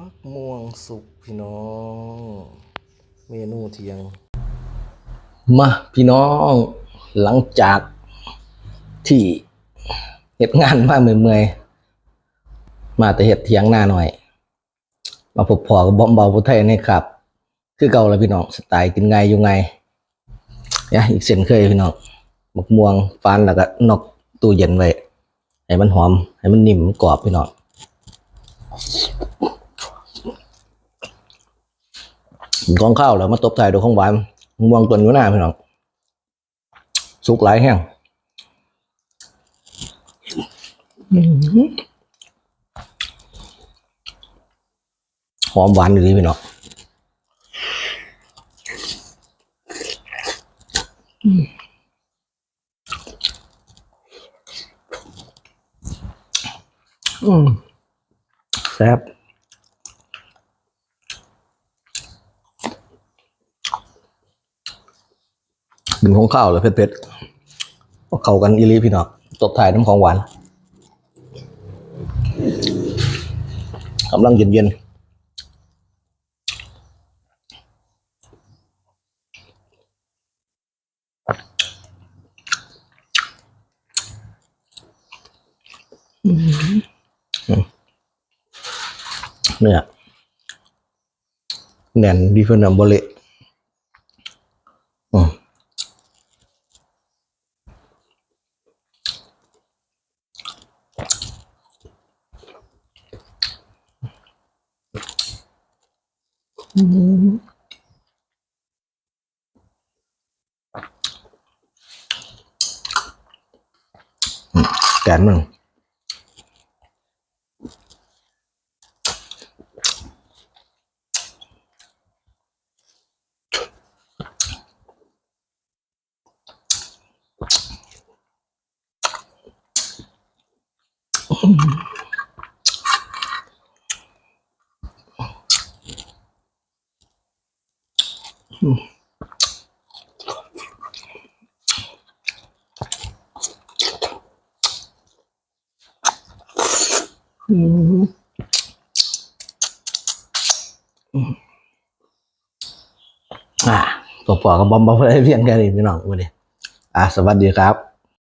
มักม่วงสุกพี่น้อง เมนูเที่ยง มาพี่น้อง หลังจากที่เฮ็ดงานมาเมื่อยๆมาแต่เฮ็ดเที่ยงหน้าหน่อย มาพบพอกับบอมเบาพุทไทยนี่ครับ คือเก่าแล้วพี่น้องสไตล์กินไงอยู่ไงเนี่ยอีกเส้นเคยพี่น้องบักม่วงฟานแล้วก็นอกตู้เย็นไว้ให้มันหอม ให้มันนิ่มกรอบพี่น้อง กองข้าวแล้วมาตบไท้ายด้วยของหวานม่วงตัวอยู่หน้าพี่น้องสุกหลายแห้งหอมหวานดีพี่น้องอืมแซ่บ กินของข้าวเลยเผ็ดๆเข้ากันอีลีพี่น้องตบถ่ายน้ำของหวานกำลังเย็นๆเนื้อแน่นดีเฟนนัมโบเละอืม แก นมันอ่าตัวปอกับบอมบอมได้เพียงแค่นี้พี่น้องวันนี้อ่าสวัสดีครับ